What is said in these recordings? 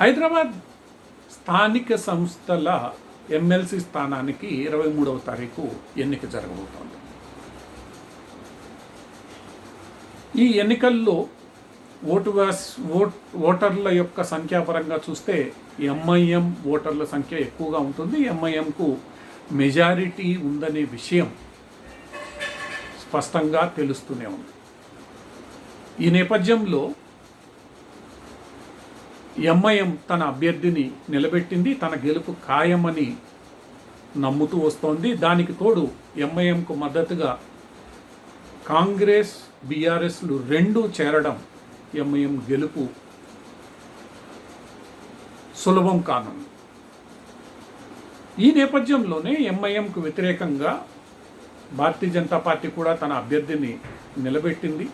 హైదరాబాద్ స్థానిక సంస్థల ఎమ్మెల్సీ స్థానానికి ఇరవై మూడవ తారీఖు ఎన్నిక జరగబోతోంది. ఈ ఎన్నికల్లో ఓటు వేస్ ఓట్ ఓటర్ల యొక్క సంఖ్యాపరంగా చూస్తే ఎంఐఎం ఓటర్ల సంఖ్య ఎక్కువగా ఉంటుంది. ఎంఐఎంకు మెజారిటీ ఉందనే విషయం స్పష్టంగా తెలుస్తూనే ఉంది. ఈ నేపథ్యంలో ఎంఐఎం తన అభ్యర్థిని నిలబెట్టింది తన గెలుపు ఖాయమని నమ్ముతూ వస్తోంది. దానికి తోడు ఎంఐఎంకు మద్దతుగా కాంగ్రెస్ బీఆర్ఎస్లు రెండూ చేరడం ఎంఐఎం గెలుపు సులభం కానుంది. ఈ నేపథ్యంలోనే ఎంఐఎంకు వ్యతిరేకంగా భారతీయ జనతా పార్టీ కూడా తన అభ్యర్థిని నిలబెట్టింది.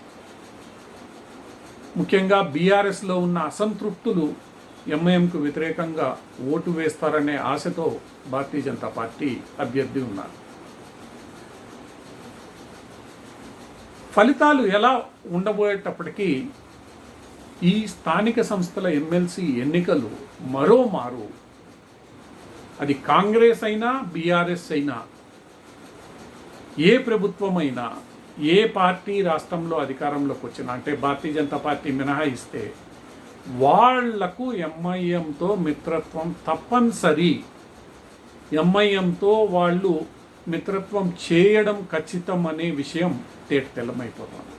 ముఖ్యంగా బీఆర్ఎస్లో ఉన్న అసంతృప్తులు ఎంఐఎంకు వ్యతిరేకంగా ఓటు వేస్తారనే ఆశతో భారతీయ జనతా పార్టీ అభ్యర్థి ఉన్నారు. ఫలితాలు ఎలా ఉండబోయేటప్పటికీ ఈ స్థానిక సంస్థల ఎమ్మెల్సీ ఎన్నికలు మరోమారు అది కాంగ్రెస్ అయినా బీఆర్ఎస్ అయినా ఏ ప్రభుత్వమైనా ఏ పార్టీ రాష్ట్రంలో అధికారంలోకి వచ్చినా అంటే భారతీయ జనతా పార్టీ మినహాయిస్తే వాళ్ళకు ఎంఐఎంతో మిత్రత్వం తప్పనిసరి. ఎంఐఎంతో వాళ్ళు మిత్రత్వం చేయడం ఖచ్చితం అనే విషయం తేట తెల్లమైపోతుంది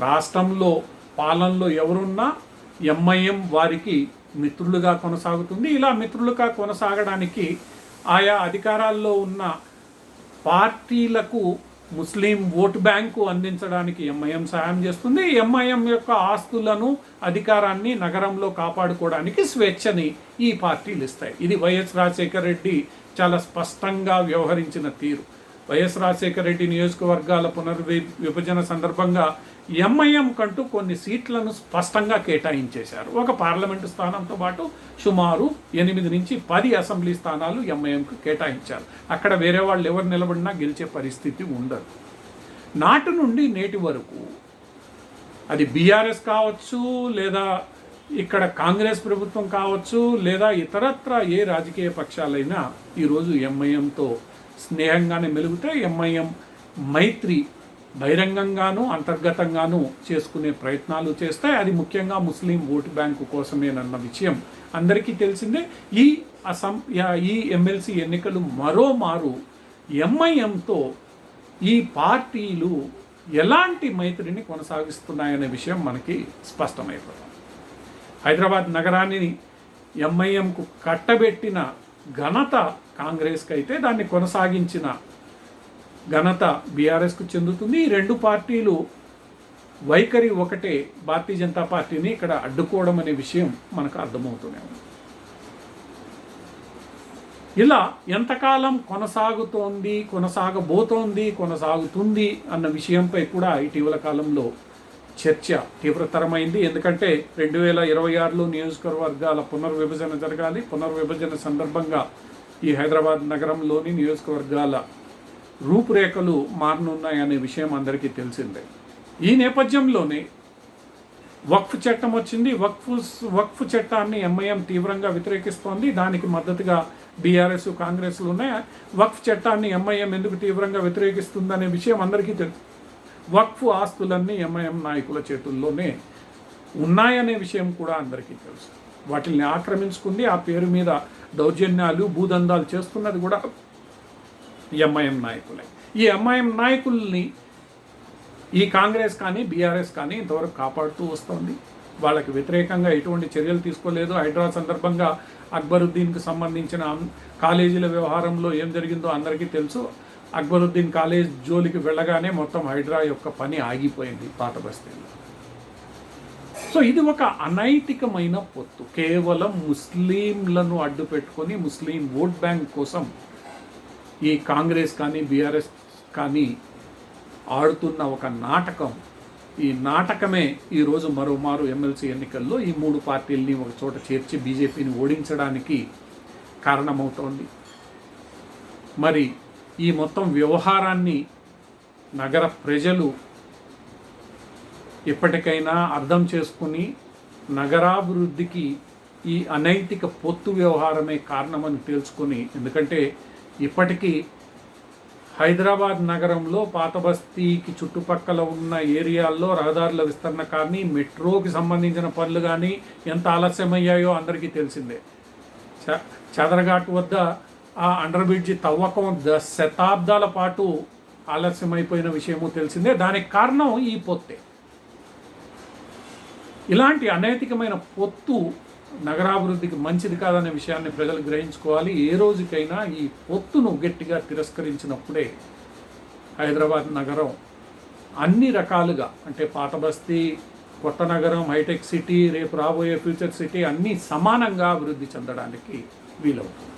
రాష్ట్రంలో పాలనలో ఎవరున్నా ఎంఐఎం వారికి మిత్రులుగా కొనసాగుతుంది. ఇలా మిత్రులుగా కొనసాగడానికి ఆయా అధికారాల్లో ఉన్న పార్టీలకు ముస్లిం ఓటు బ్యాంకు అందించడానికి ఎంఐఎం సహాయం చేస్తుంది. ఎంఐఎం యొక్క ఆస్తులను అధికారాన్ని నగరంలో కాపాడుకోవడానికి స్వేచ్ఛని ఈ పార్టీలు ఇస్తాయి. ఇది వైఎస్ రాజశేఖర రెడ్డి చాలా స్పష్టంగా వ్యవహరించిన తీరు. వైఎస్ రాజశేఖర రెడ్డి నియోజకవర్గాల పునర్వి విభజన సందర్భంగా ఎంఐఎం కంటూ కొన్ని సీట్లను స్పష్టంగా కేటాయించేశారు. ఒక పార్లమెంటు స్థానంతో పాటు సుమారు ఎనిమిది నుంచి పది అసెంబ్లీ స్థానాలు ఎంఐఎంకు కేటాయించారు. అక్కడ వేరే వాళ్ళు ఎవరు నిలబడినా గెలిచే పరిస్థితి ఉండదు. నాటి నుండి నేటి వరకు అది బీఆర్ఎస్ కావచ్చు లేదా ఇక్కడ కాంగ్రెస్ ప్రభుత్వం కావచ్చు లేదా ఇతరత్ర ఏ రాజకీయ పక్షాలైనా ఈరోజు ఎంఐఎంతో స్నేహంగానే మెలుగుతే ఎంఐఎం మైత్రి బహిరంగంగానూ అంతర్గతంగానూ చేసుకునే ప్రయత్నాలు చేస్తే అది ముఖ్యంగా ముస్లిం ఓటు బ్యాంకు కోసమేనన్న విషయం అందరికీ తెలిసిందే. ఈ అసం ఈ ఎమ్మెల్సీ ఎన్నికలు మరోమారు ఎంఐఎంతో ఈ పార్టీలు ఎలాంటి మైత్రిని కొనసాగిస్తున్నాయనే విషయం మనకి స్పష్టమైపోతుంది. హైదరాబాద్ నగరాన్ని ఎంఐఎంకు కట్టబెట్టిన ఘనత కాంగ్రెస్కి అయితే దాన్ని కొనసాగించిన ఘనత బీఆర్ఎస్కు చెందుతుంది. ఈ రెండు పార్టీలు వైఖరి ఒకటే భారతీయ జనతా పార్టీని ఇక్కడ అడ్డుకోవడం అనే విషయం మనకు అర్థమవుతూనే ఉంది. ఇలా ఎంతకాలం కొనసాగుతోంది కొనసాగబోతోంది కొనసాగుతుంది అన్న విషయంపై కూడా ఇటీవల కాలంలో చర్చ తీవ్రతరమైంది. ఎందుకంటే రెండు వేల ఇరవై ఆరులో నియోజకవర్గాల పునర్విభజన జరగాలి. పునర్విభజన సందర్భంగా ఈ హైదరాబాద్ నగరంలోని నియోజకవర్గాల రూపురేఖలు మారనున్నాయనే విషయం అందరికీ తెలిసిందే. ఈ నేపథ్యంలోనే వక్ఫ్ చట్టం వచ్చింది. వక్ఫ్ వక్ఫ్ చట్టాన్ని ఎంఐఎం తీవ్రంగా వ్యతిరేకిస్తోంది. దానికి మద్దతుగా బీఆర్ఎస్ కాంగ్రెస్లు ఉన్నాయి. వక్ఫ్ చట్టాన్ని ఎంఐఎం ఎందుకు తీవ్రంగా వ్యతిరేకిస్తుందనే విషయం అందరికీ తెలుసు వక్ఫ్ ఆస్తులన్నీ ఎంఐఎం నాయకుల చేతుల్లోనే ఉన్నాయనే విషయం కూడా అందరికీ తెలుసు. వాటిని ఆక్రమించుకుంది ఆ పేరు మీద దౌర్జన్యాలు భూదందాలు చేస్తున్నది కూడా ఎంఐఎం నాయకులే. ఈ ఎంఐఎం నాయకుల్ని ఈ కాంగ్రెస్ కానీ బీఆర్ఎస్ కానీ ఇంతవరకు కాపాడుతూ వస్తుంది. వాళ్ళకి వ్యతిరేకంగా ఎటువంటి చర్యలు తీసుకోలేదు. హైడ్రా సందర్భంగా అక్బరుద్దీన్కి సంబంధించిన కాలేజీల వ్యవహారంలో ఏం జరిగిందో అందరికీ తెలుసు. అక్బరుద్దీన్ కాలేజ్ జోలికి వెళ్ళగానే మొత్తం హైడ్రా యొక్క పని ఆగిపోయింది పాత బస్తీలో సో ఇది ఒక అనైతికమైన పొత్తు. కేవలం ముస్లింలను అడ్డు పెట్టుకొని ముస్లిం ఓట్ బ్యాంక్ కోసం ఈ కాంగ్రెస్ కానీ బీఆర్ఎస్ కానీ ఆడుతున్న ఒక నాటకం. ఈ నాటకమే ఈరోజు మరోమారు ఎమ్మెల్సీ ఎన్నికల్లో ఈ మూడు పార్టీల్ని ఒక చోట చేర్చి బీజేపీని ఓడించడానికి కారణమవుతోంది. మరి ఈ మొత్తం వ్యవహారాన్ని నగర ప్రజలు ఇప్పటికైనా అర్థం చేసుకుని నగరాభివృద్ధికి ఈ అనైతిక పొత్తు వ్యవహారమే కారణమని తెలుసుకొని ఎందుకంటే ఇప్పటికీ హైదరాబాద్ నగరంలో పాత బస్తీకి చుట్టుపక్కల ఉన్న ఏరియాల్లో రహదారుల విస్తరణ కానీ మెట్రోకి సంబంధించిన పనులు కానీ ఎంత ఆలస్యమయ్యాయో అందరికీ తెలిసిందే. చ చదరఘాట్ వద్ద ఆ అండర్ బ్రిడ్జి తవ్వకం ద శతాబ్దాల పాటు ఆలస్యమైపోయిన విషయము తెలిసిందే. దానికి కారణం ఈ పొత్తే. ఇలాంటి అనైతికమైన పొత్తు నగరాభివృద్ధికి మంచిది కాదనే విషయాన్ని ప్రజలు గ్రహించుకోవాలి. ఏ రోజుకైనా ఈ పొత్తును గట్టిగా తిరస్కరించినప్పుడే హైదరాబాద్ నగరం అన్ని రకాలుగా అంటే పాత బస్తీ కొత్త నగరం హైటెక్ సిటీ రేపు రాబోయే ఫ్యూచర్ సిటీ అన్నీ సమానంగా అభివృద్ధి చెందడానికి వీలవుతుంది.